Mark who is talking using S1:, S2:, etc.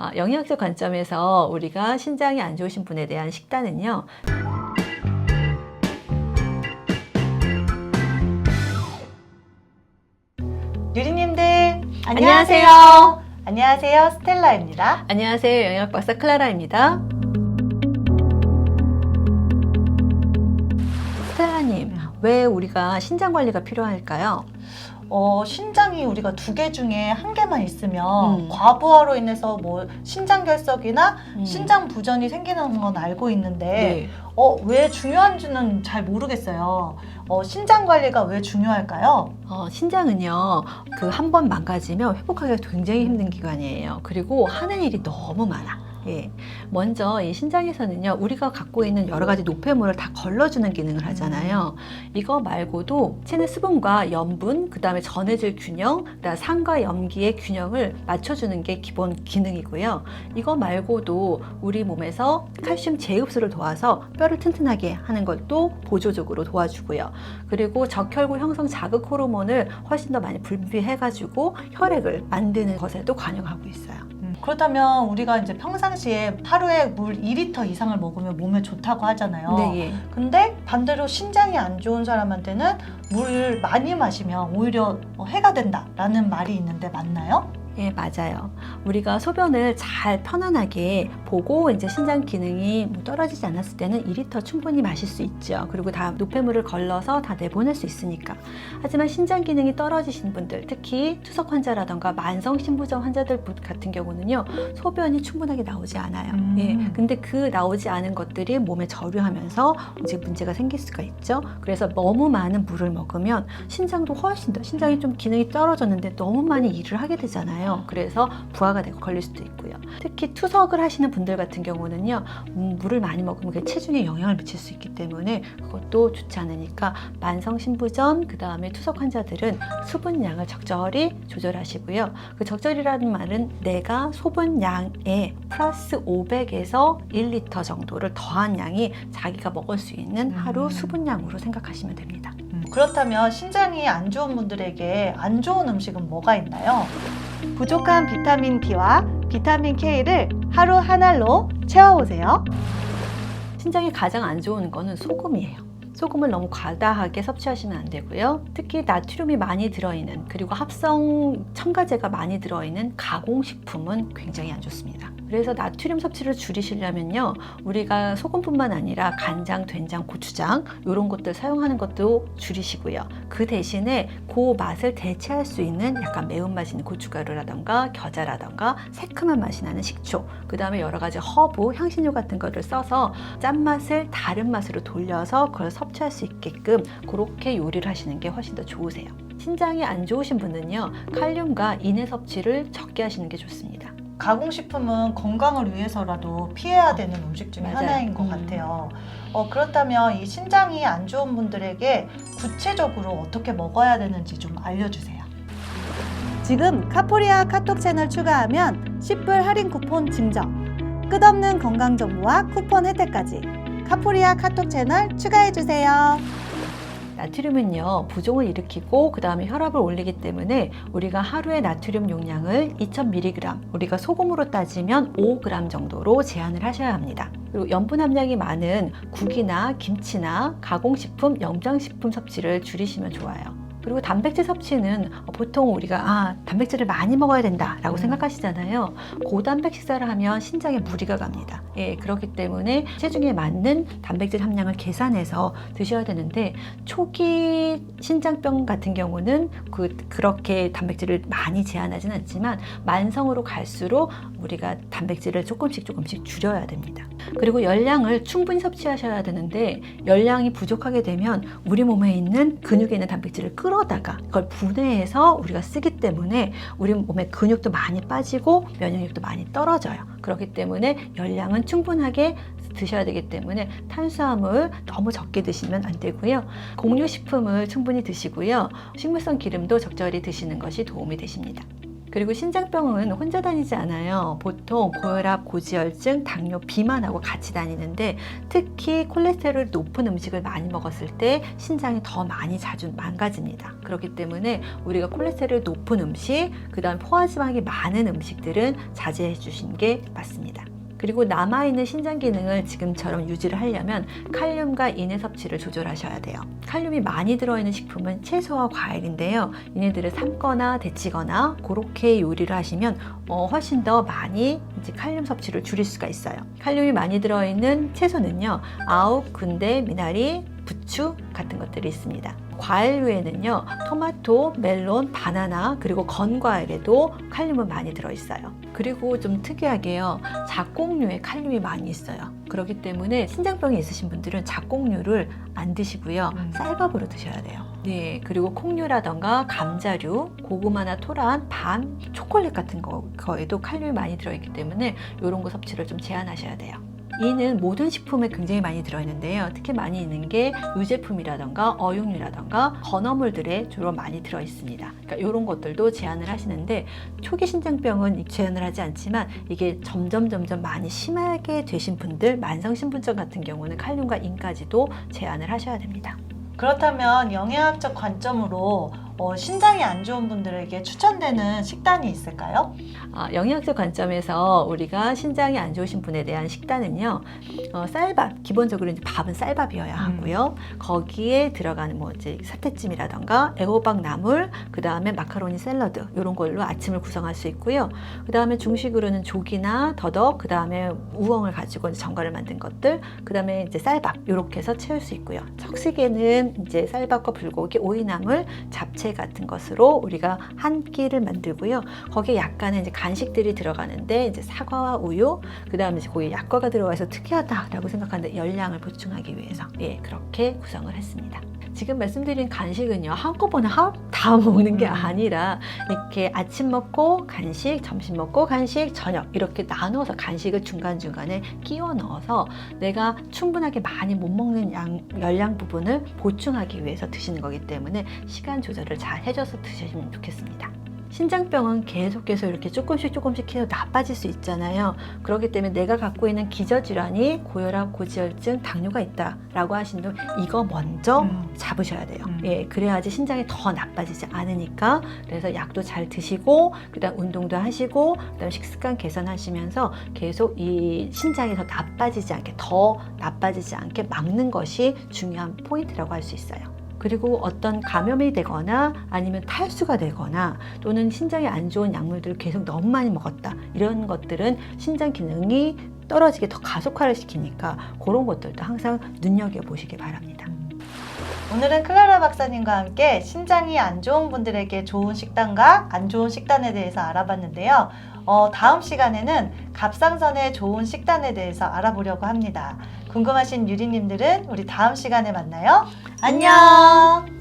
S1: 아, 영양학적 관점에서 우리가 신장이 안 좋으신 분에 대한 식단은요.
S2: 유리님들
S1: 안녕하세요.
S2: 안녕하세요. 스텔라입니다.
S1: 안녕하세요. 영양학 박사 클라라입니다. 스텔라님, 왜 우리가 신장 관리가 필요할까요?
S2: 어, 신장이 우리가 두 개 중에 한 개만 있으면
S1: 음.
S2: 과부하로 인해서 뭐 신장 결석이나
S1: 음.
S2: 신장 부전이 생기는 건 알고 있는데
S1: 네.
S2: 어, 왜 중요한지는 잘 모르겠어요. 어, 신장 관리가 왜 중요할까요?
S1: 어, 신장은요, 그 한 번 망가지면 회복하기가 굉장히 힘든 기관이에요. 그리고 하는 일이 너무 많아. 예. 먼저 이 신장에서는요, 우리가 갖고 있는 여러 가지 노폐물을 다 걸러주는 기능을 하잖아요. 이거 말고도 체내 수분과 염분, 그 다음에 전해질 균형, 그다음 상과 염기의 균형을 맞춰주는 게 기본 기능이고요. 이거 말고도 우리 몸에서 칼슘 재흡수를 도와서 뼈를 튼튼하게 하는 것도 보조적으로 도와주고요. 그리고 적혈구 형성 자극 호르몬을 훨씬 더 많이 분비해가지고 혈액을 만드는 것에도 관여하고 있어요.
S2: 음, 그렇다면 우리가 이제 평상시에 하루에 물 2리터 이상을 먹으면 몸에 좋다고 하잖아요.
S1: 네, 예.
S2: 근데 반대로 신장이 안 좋은 사람한테는 물을 많이 마시면 오히려 어, 해가 된다라는 말이 있는데 맞나요?
S1: 예, 맞아요. 우리가 소변을 잘 편안하게 보고 이제 신장 기능이 뭐 떨어지지 않았을 때는 2리터 충분히 마실 수 있죠. 그리고 다 노폐물을 걸러서 다 내보낼 수 있으니까. 하지만 신장 기능이 떨어지신 분들, 특히 투석 환자라던가 만성 신부전 환자들 같은 경우는요, 소변이 충분하게 나오지 않아요.
S2: 음.
S1: 예. 근데 그 나오지 않은 것들이 몸에 저류하면서 이제 문제가 생길 수가 있죠. 그래서 너무 많은 물을 먹으면 신장도 훨씬 더 신장이 좀 기능이 떨어졌는데 너무 많이 일을 하게 되잖아요. 그래서 부하가 되고 걸릴 수도 있고요. 특히 투석을 하시는 분들 같은 경우는요, 음, 물을 많이 먹으면 그게 체중에 영향을 미칠 수 있기 때문에 그것도 좋지 않으니까 만성 신부전 그 다음에 투석 환자들은 수분량을 적절히 조절하시고요. 그 적절이라는 말은 내가 소분량에 플러스 500에서 1리터 정도를 더한 양이 자기가 먹을 수 있는 하루
S2: 음.
S1: 수분량으로 생각하시면 됩니다.
S2: 음, 그렇다면 신장이 안 좋은 분들에게 안 좋은 음식은 뭐가 있나요? 부족한 비타민 B와 비타민 K를 하루 한 알로 채워보세요.
S1: 신장에 가장 안 좋은 거는 소금이에요. 소금을 너무 과다하게 섭취하시면 안 되고요. 특히 나트륨이 많이 들어있는 그리고 합성 첨가제가 많이 들어있는 가공식품은 굉장히 안 좋습니다. 그래서 나트륨 섭취를 줄이시려면요. 우리가 소금뿐만 아니라 간장, 된장, 고추장 이런 것들 사용하는 것도 줄이시고요. 그 대신에 그 맛을 대체할 수 있는 약간 매운맛이 있는 고춧가루라던가 겨자라던가 새큼한 맛이 나는 식초 그 다음에 여러 가지 허브, 향신료 같은 거를 써서 짠맛을 다른 맛으로 돌려서 그걸 섭취할 수 있게끔 그렇게 요리를 하시는 게 훨씬 더 좋으세요. 신장이 안 좋으신 분은요, 칼륨과 인해 섭취를 적게 하시는 게 좋습니다.
S2: 가공식품은 건강을 위해서라도 피해야 되는 음식 중에
S1: 맞아요.
S2: 하나인 것
S1: 음.
S2: 같아요. 어, 그렇다면 이 신장이 안 좋은 분들에게 구체적으로 어떻게 먹어야 되는지 좀 알려주세요. 지금 카포리아 카톡 채널 추가하면 10불 할인 쿠폰 증정, 끝없는 건강 정보와 쿠폰 혜택까지 카포리아 카톡 채널 추가해주세요.
S1: 나트륨은요 부종을 일으키고 그 다음에 혈압을 올리기 때문에 우리가 하루에 나트륨 용량을 2,000mg 우리가 소금으로 따지면 5g 정도로 제한을 하셔야 합니다. 그리고 염분 함량이 많은 국이나 김치나 가공식품, 영장식품 섭취를 줄이시면 좋아요. 그리고 단백질 섭취는 보통 우리가 아 단백질을 많이 먹어야 된다라고
S2: 음.
S1: 생각하시잖아요. 고단백 식사를 하면 신장에 무리가 갑니다. 예, 그렇기 때문에 체중에 맞는 단백질 함량을 계산해서 드셔야 되는데 초기 신장병 같은 경우는 그 그렇게 단백질을 많이 제한하진 않지만 만성으로 갈수록 우리가 단백질을 조금씩 조금씩 줄여야 됩니다. 그리고 열량을 충분히 섭취하셔야 되는데 열량이 부족하게 되면 우리 몸에 있는 근육에 있는 단백질을 끌어 다가 그걸 분해해서 우리가 쓰기 때문에 우리 몸에 근육도 많이 빠지고 면역력도 많이 떨어져요. 그렇기 때문에 열량은 충분하게 드셔야 되기 때문에 탄수화물 너무 적게 드시면 안 되고요. 공유식품을 충분히 드시고요. 식물성 기름도 적절히 드시는 것이 도움이 되십니다. 그리고 신장병은 혼자 다니지 않아요. 보통 고혈압, 고지혈증, 당뇨, 비만하고 같이 다니는데 특히 콜레스테롤 높은 음식을 많이 먹었을 때 신장이 더 많이 자주 망가집니다. 그렇기 때문에 우리가 콜레스테롤 높은 음식, 그 다음 포화지방이 많은 음식들은 자제해 주신 게 맞습니다. 그리고 남아있는 신장 기능을 지금처럼 유지를 하려면 칼륨과 인해 섭취를 조절하셔야 돼요. 칼륨이 많이 들어있는 식품은 채소와 과일인데요. 얘네들을 삶거나 데치거나 그렇게 요리를 하시면 어, 훨씬 더 많이 이제 칼륨 섭취를 줄일 수가 있어요. 칼륨이 많이 들어있는 채소는요, 아욱, 군대, 미나리, 부추 같은 것들이 있습니다. 과일류에는요, 토마토, 멜론, 바나나, 그리고 건과일에도 칼륨은 많이 들어있어요. 그리고 좀 특이하게요, 작곡류에 칼륨이 많이 있어요. 그렇기 때문에 신장병이 있으신 분들은 작곡류를 안 드시고요,
S2: 음.
S1: 쌀밥으로 드셔야 돼요. 네, 그리고 콩류라던가 감자류, 고구마나 토란, 밤, 초콜릿 같은 거, 거에도 칼륨이 많이 들어있기 때문에 이런 거 섭취를 좀 제한하셔야 돼요. 이는 모든 식품에 굉장히 많이 들어있는데요. 특히 많이 있는 게 유제품이라던가 어육류라던가 건어물들에 주로 많이 들어있습니다. 그러니까 이런 것들도 제한을 하시는데 초기 신장병은 제한을 하지 않지만 이게 점점 점점 많이 심하게 되신 분들 만성 신분증 같은 경우는 칼륨과 인까지도 제한을 하셔야 됩니다.
S2: 그렇다면 영양학적 관점으로 어, 신장이 안 좋은 분들에게 추천되는 식단이 있을까요?
S1: 아, 영양학적 관점에서 우리가 신장이 안 좋으신 분에 대한 식단은요, 어, 쌀밥, 기본적으로 이제 밥은 쌀밥이어야
S2: 음.
S1: 하고요. 거기에 들어가는 뭐 이제 사태찜이라던가 애호박 나물, 그 다음에 마카로니 샐러드 이런 걸로 아침을 구성할 수 있고요. 그 다음에 중식으로는 조기나 더덕, 그 다음에 우엉을 가지고 이제 전갈을 만든 것들, 그 다음에 이제 쌀밥 이렇게 해서 채울 수 있고요. 석식에는 이제 쌀밥과 불고기, 오이나물, 잡채 같은 것으로 우리가 한 끼를 만들고요. 거기에 약간의 이제 간식들이 들어가는데 이제 사과와 우유, 그 다음에 이제 거기에 약과가 들어가서 특이하다라고 생각하는데 열량을 보충하기 위해서 예 그렇게 구성을 했습니다. 지금 말씀드린 간식은요 한꺼번에 하- 다 먹는 게
S2: 음.
S1: 아니라 이렇게 아침 먹고 간식, 점심 먹고 간식, 저녁 이렇게 나눠서 간식을 중간 중간에 끼워 넣어서 내가 충분하게 많이 못 먹는 양, 열량 부분을 보충하기 위해서 드시는 거기 때문에 시간 조절을 잘 해줘서 드시면 좋겠습니다. 신장병은 계속해서 이렇게 조금씩 조금씩 해서 나빠질 수 있잖아요. 그렇기 때문에 내가 갖고 있는 기저질환이 고혈압, 고지혈증, 당뇨가 있다라고 하신 분 이거 먼저
S2: 음.
S1: 잡으셔야 돼요.
S2: 음.
S1: 예, 그래야지 신장이 더 나빠지지 않으니까 그래서 약도 잘 드시고 그다음 운동도 하시고 그다음 식습관 개선하시면서 계속 이 신장이 더 나빠지지 않게 더 나빠지지 않게 막는 것이 중요한 포인트라고 할 수 있어요. 그리고 어떤 감염이 되거나 아니면 탈수가 되거나 또는 신장이 안 좋은 약물들을 계속 너무 많이 먹었다 이런 것들은 신장 기능이 떨어지게 더 가속화를 시키니까 그런 것들도 항상 눈여겨 보시기 바랍니다.
S2: 오늘은 클라라 박사님과 함께 신장이 안 좋은 분들에게 좋은 식단과 안 좋은 식단에 대해서 알아봤는데요. 어, 다음 시간에는 갑상선에 좋은 식단에 대해서 알아보려고 합니다. 궁금하신 유리님들은 우리 다음 시간에 만나요. 안녕!